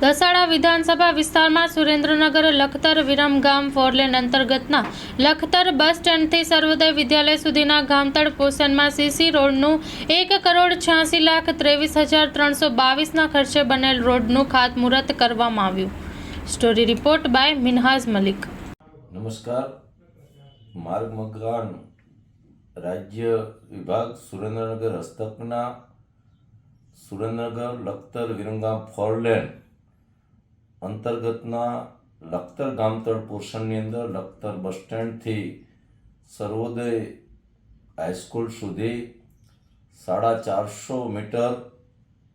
દસાડા વિધાનસભા વિસ્તારમાં સુરેન્દ્રનગર લખતર વિરમગામ ફોરલેન અંતર્ગતના લખતર બસ સ્ટેન્ડથી સર્વોદય વિદ્યાલય સુધીના ગામતળ પોષણમાં સીસી રોડનું એક કરોડ છ્યાસી લાખ ત્રેવીસ હજાર ત્રણસો બાવીસના ખર્ચે બનેલ રોડનું ખાતમુહૂર્ત કરવામાં આવ્યું. Story report by Minhaz Malik. નમસ્કાર. માર્ગ મકાન રાજ્ય વિભાગ સુરેન્દ્રનગર હસ્તકના સુરેન્દ્રનગર લખતર વિરંગામ ફોરલેન અંતર્ગતના લખતર ગામતળ પોર્શનની અંદર લખતર બસ સ્ટેન્ડથી સર્વોદય હાઈસ્કૂલ સુધી સાડા ચારસો મીટર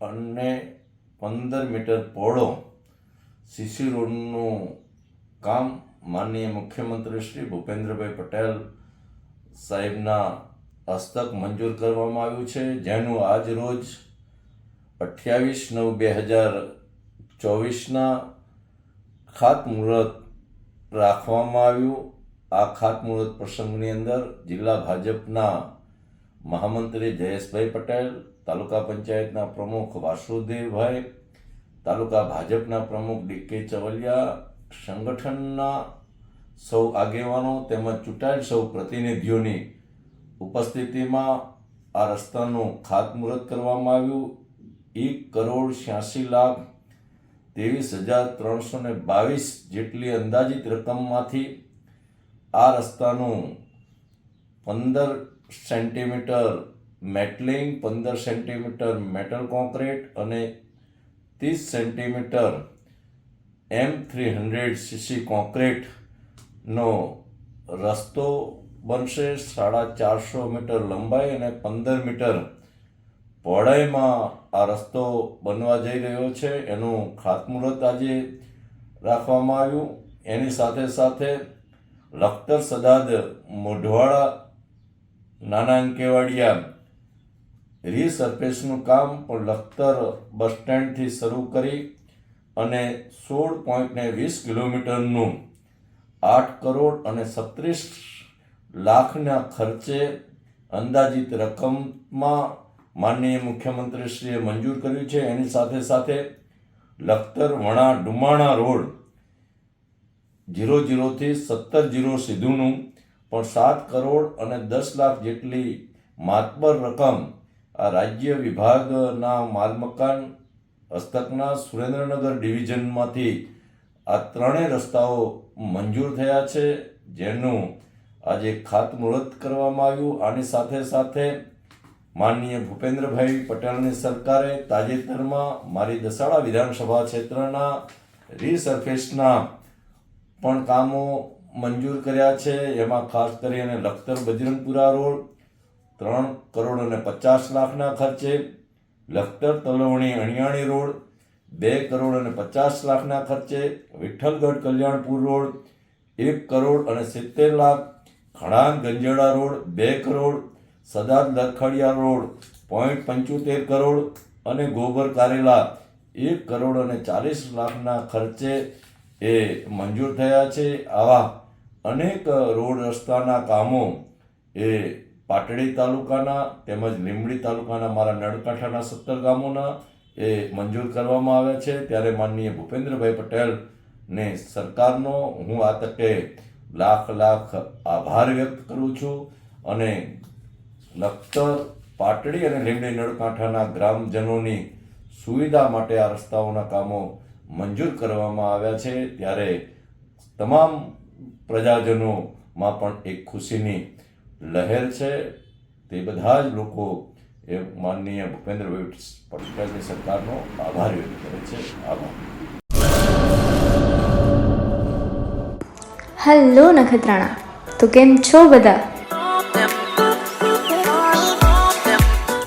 અને પંદર મીટર પહોળો સીસી રોડનું કામ માનનીય મુખ્યમંત્રી શ્રી ભૂપેન્દ્રભાઈ પટેલ સાહેબના હસ્તક મંજૂર કરવામાં આવ્યું છે, જેનું આજ રોજ અઠ્યાવીસ નવ બે હજાર ચોવીસના ખાતમુહૂર્ત રાખવામાં આવ્યું. આ ખાતમુહૂર્ત પ્રસંગની અંદર જિલ્લા ભાજપના મહામંત્રી જયેશભાઈ પટેલ, તાલુકા પંચાયતના પ્રમુખ વાસુદેવભાઈ, તાલુકા ભાજપના પ્રમુખ ડી કે ચવલિયા, સંગઠનના સૌ આગેવાનો તેમજ ચૂંટાયેલ સૌ પ્રતિનિધિઓની ઉપસ્થિતિમાં આ રસ્તાનું ખાતમુહૂર્ત કરવામાં આવ્યું. એક કરોડ છ્યાસી લાખ ત્રેવીસ હજાર ત્રણસો ને બાવીસ જેટલી અંદાજિત રકમમાંથી આ રસ્તાનું પંદર સેન્ટીમીટર મેટલિંગ, પંદર સેન્ટીમીટર મેટલ કોન્ક્રીટ અને ત્રીસ સેન્ટીમીટર એમ થ્રી હંડ્રેડ સીસી કોન્ક્રીટનો રસ્તો બનશે. સાડા ચારસો મીટર લંબાઈ અને પંદર મીટર પહોળાઈમાં આ રસ્તો બનવા જઈ રહ્યો છે. એનું ખાતમુહૂર્ત આજે રાખવામાં આવ્યું. એની સાથે સાથે લખતર સદાદ મોઢવાડા નાના અંકેવાડિયા રીસર્ફેસનું કામ પણ લખતર બસ સ્ટેન્ડથી શરૂ કરી અને સોળ પોઈન્ટને વીસ કિલોમીટરનું આઠ કરોડ અને સત્રીસ લાખના ખર્ચે અંદાજિત રકમમાં માનનીય મુખ્યમંત્રીશ્રીએ મંજૂર કર્યું છે. એની સાથે સાથે લખતર વણા ડુમાણા રોડ જીરો જીરોથી સત્તર જીરો સીધુનું પણ સાત કરોડ અને દસ લાખ જેટલી માતબર રકમ આ રાજ્ય વિભાગના માલ મકાન હસ્તકના સુરેન્દ્રનગર ડિવિઝનમાંથી આ ત્રણેય રસ્તાઓ મંજૂર થયા છે, જેનું આજે ખાતમુહૂર્ત કરવામાં આવ્યું. આની સાથે સાથે માનનીય ભૂપેન્દ્રભાઈ પટેલની સરકારે તાજેતરમાં મારી દસાડા વિધાનસભા ક્ષેત્રના રીસર્ફેસના પણ કામો મંજૂર કર્યા છે. એમાં ખાસ કરીને લખતર બજરંગપુરા રોડ, ત્રણ કરોડ અને પચાસ લાખના ખર્ચે લખતર તલવણી અણિયાણી રોડ, બે કરોડ અને પચાસ લાખના ખર્ચે વિઠ્ઠલગઢ કલ્યાણપુર રોડ, એક કરોડ અને સિત્તેર લાખ ખણાંગ ગંજેડા રોડ, બે કરોડ સદાદ લખડિયા રોડ પોઈન્ટ પંચોતેર કરોડ અને ગોબર કારેલા એક કરોડ અને ચાલીસ લાખના ખર્ચે એ મંજૂર થયા છે. આવા અનેક રોડ રસ્તાના કામો એ પાટડી તાલુકાના તેમજ લીંબડી તાલુકાના મારા નળકાંઠાના સત્તર ગામોના એ મંજૂર કરવામાં આવ્યા છે. ત્યારે માનનીય ભૂપેન્દ્રભાઈ પટેલને સરકારનો હું આ તકે લાખ લાખ આભાર વ્યક્ત કરું છું અને લખતર પાટડી અને લીંબડી નળકાંઠાના ગ્રામજનોની સુવિધા માટે આ રસ્તાઓના કામો મંજૂર કરવામાં આવ્યા છે. ત્યારે તમામ પ્રજાજનોમાં પણ એક ખુશીની લહેર છે. તે બધા જ લોકો એ માનનીય ભૂપેન્દ્રભાઈ પટેલની સરકારનો આભાર વ્યક્ત કરે છે. આભાર. હેલો નખત્રાણા, તો કેમ છો બધા?